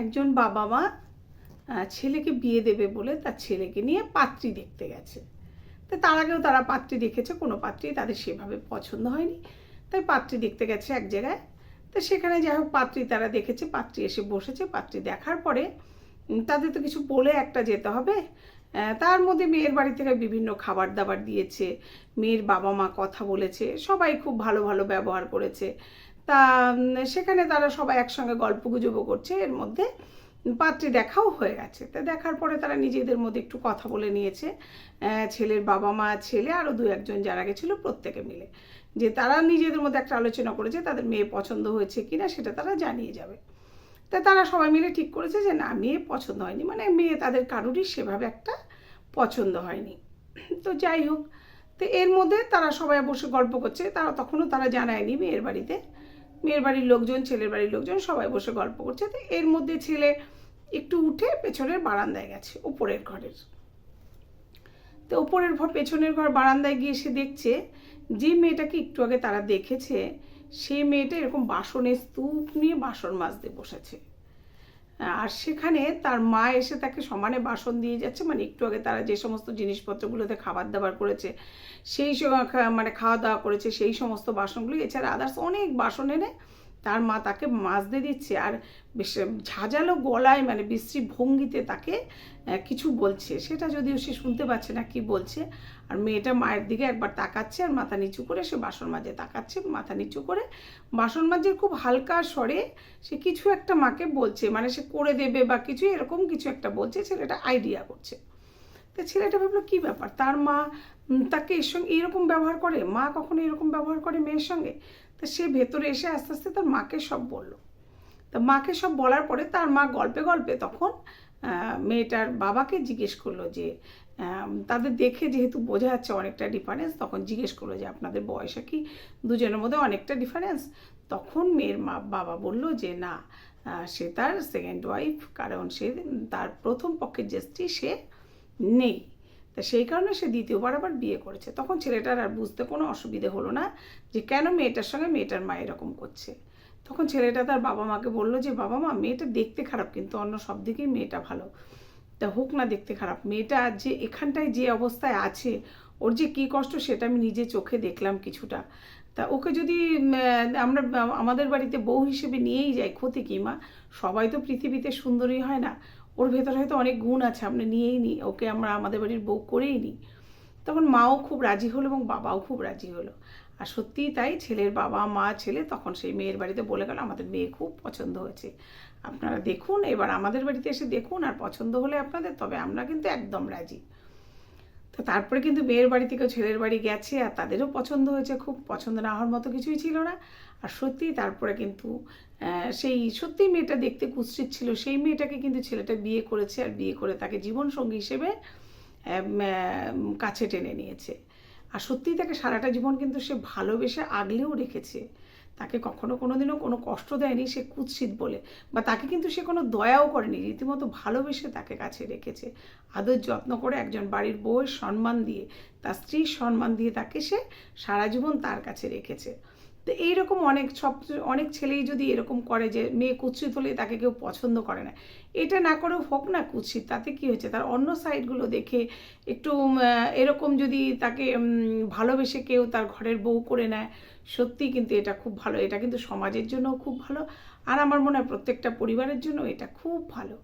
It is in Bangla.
একজন বাবা মা ছেলেকে বিয়ে দেবে বলে তার ছেলেকে নিয়ে পাত্রী দেখতে গেছে। তো তার আগেও তারা পাত্রী দেখেছে, কোনো পাত্রী তাদের সেভাবে পছন্দ হয়নি। তাই পাত্রী দেখতে গেছে এক জায়গায়। তো সেখানে যাই হোক, পাত্রী তারা দেখেছে, পাত্রী এসে বসেছে। পাত্রী দেখার পরে তাদের তো কিছু বলে একটা যেতে হবে। তার মধ্যে মেয়ের বাড়ি থেকে বিভিন্ন খাবার দাবার দিয়েছে, মেয়ের বাবা মা কথা বলেছে, সবাই খুব ভালো ভালো ব্যবহার করেছে। তা সেখানে তারা সবাই একসঙ্গে গল্প গুজবও করছে। এর মধ্যে পাত্রী দেখাও হয়ে গেছে। তা দেখার পরে তারা নিজেদের মধ্যে একটু কথা বলে নিয়েছে। ছেলের বাবা মা, ছেলে আরও দু একজন যারা গেছিল, প্রত্যেকে মিলে। যে তারা নিজেদের মধ্যে একটা আলোচনা করেছে, তাদের মেয়ে পছন্দ হয়েছে কি না সেটা তারা জানিয়ে যাবে। তা তারা সবাই মিলে ঠিক করেছে যে, না, মেয়ে পছন্দ হয়নি। মানে মেয়ে তাদের কারোরই সেভাবে একটা পছন্দ হয়নি। তো যাই হোক, তো এর মধ্যে তারা সবাই বসে গল্প করছে। তারা তখনও তারা জানায়নি মেয়ের বাড়িতে মেয়ের বাড়ির লোকজন, ছেলের বাড়ির লোকজন সবাই বসে গল্প করছে। তো এর মধ্যে ছেলে একটু উঠে পেছনের বারান্দায় গেছে, উপরের ঘরের। তো ওপরের ঘর, পেছনের ঘর বারান্দায় গিয়ে সে দেখছে যে মেয়েটাকে একটু আগে তারা দেখেছে সেই মেয়েটা এরকম বাসনের স্তূপ নিয়ে বাসন মাজতে বসেছে। আর সেখানে তার মা এসে তাকে সমানে বাসন দিয়ে যাচ্ছে। মানে একটু আগে তারা যে সমস্ত জিনিসপত্রগুলোতে খাবার দাবার করেছে, সেই মানে খাওয়া দাওয়া করেছে, সেই সমস্ত বাসনগুলো। এছাড়া আদার্স অনেক বাসন এনে তার মা তাকে মাজতে দিচ্ছে আর বেশ ঝাঁঝালো গলায় মানে বিশ্রী ভঙ্গিতে তাকে কিছু বলছে। সেটা যদিও সে শুনতে পাচ্ছে না কি বলছে। আর মেয়েটা মায়ের দিকে একবার তাকাচ্ছে আর মাথা নিচু করে সে বাসন মাজে তাকাচ্ছে। মাথা নিচু করে বাসন মাজের খুব হালকা স্বরে সে কিছু একটা মাকে বলছে। মানে সে করে দেবে বা কিছু এরকম কিছু একটা বলছে, ছেলেটা আইডিয়া করছে। তো ছেলেটা ভাবলো, কী ব্যাপার? তার মা তাকে এর সঙ্গে এইরকম ব্যবহার করে? মা কখনো এরকম ব্যবহার করে মেয়ের সঙ্গে? তা সে ভেতরে এসে আস্তে আস্তে তার মাকে সব বলল। তা মাকে সব বলার পরে তার মা গল্পে গল্পে তখন মেয়েটার বাবাকে জিজ্ঞেস করল যে তাদের দেখে যেহেতু বোঝা যাচ্ছে অনেকটা ডিফারেন্স তখন জিজ্ঞেস করল যে, আপনাদের বয়সে কি? দুজনের মধ্যে অনেকটা ডিফারেন্স তখন মেয়ের মা, বাবা বলল যে, না সে তার সেকেন্ড ওয়াইফ কারণ সে, তার প্রথম পক্ষের যে সে নেই। তা সেই কারণে সে দ্বিতীয়বার আবার বিয়ে করেছে। তখন ছেলেটার আর বুঝতে কোনো অসুবিধে হলো না যে কেন মেয়েটার সঙ্গে মেয়েটার মা এরকম করছে। তখন ছেলেটা তার বাবা মাকে বলল যে, বাবা মা, মেয়েটা দেখতে খারাপ, কিন্তু অন্য সব দিকেই মেয়েটা ভালো। তা হোক না দেখতে খারাপ। মেয়েটা যে এখানটায় যে অবস্থায় আছে, ওর যে কী কষ্ট সেটা আমি নিজে চোখে দেখলাম কিছুটা। তা ওকে যদি আমরা, আমাদের বাড়িতে বউ হিসেবে নিয়েই যাই, ক্ষতি কি মা? সবাই তো পৃথিবীতে সুন্দরী হয় না। ওর ভেতরে হয়তো অনেক গুণ আছে, আমরা নিয়েই নিই ওকে আমরা আমাদের বাড়ির বউ করেই নিই তখন মাও খুব রাজি হলো এবং বাবাও খুব রাজি হলো। আর সত্যিই তাই, ছেলের বাবা, মা, ছেলে তখন সেই মেয়ের বাড়িতে বলে গেল, আমাদের মেয়ে খুব পছন্দ হয়েছে। আপনারা দেখুন, এবার আমাদের বাড়িতে এসে দেখুন আর পছন্দ হলে আপনাদের, তবে আমরা কিন্তু একদম রাজি। তো তারপরে কিন্তু মেয়ের বাড়ি থেকে ছেলের বাড়ি গেছে আর তাদেরও পছন্দ হয়েছে। খুব পছন্দ না হওয়ার মতো কিছুই ছিল না। আর সত্যিই তারপরে কিন্তু সেই সত্যিই মেয়েটা দেখতে কুৎসিত ছিল। সেই মেয়েটাকে কিন্তু ছেলেটা বিয়ে করেছে আর বিয়ে করে তাকে জীবনসঙ্গী হিসেবে কাছে টেনে নিয়েছে। আর সত্যিই তাকে সারাটা জীবন কিন্তু সে ভালোবেসে আগলেও রেখেছে। তাকে কখনো কোনোদিনও কোনো কষ্ট দেয়নি সে কুৎসিত বলে। বা তাকে কিন্তু সে কোনো দয়াও করেনি, রীতিমতো ভালোবেসে তাকে কাছে রেখেছে। আদর যত্ন করে একজন বাড়ির বউয়ের সম্মান দিয়ে, তার স্ত্রীর সম্মান দিয়ে তাকে সে সারা জীবন তার কাছে রেখেছে। তো এইরকম অনেক সব অনেক ছেলেই যদি এরকম করে যে মেয়ে কুৎসিত হলে তাকে কেউ পছন্দ করে না। এটা না করেও হোক না কুৎসিত, তাতে কি হয়েছে? তার অন্য সাইডগুলো দেখে একটু এরকম যদি তাকে ভালোবেসে কেউ তার ঘরের বউ করে নেয় সত্যিই কিন্তু এটা খুব ভালো। এটা কিন্তু সমাজের জন্যও খুব ভালো। আর আমার মনে হয় প্রত্যেকটা পরিবারের জন্য এটা খুব ভালো।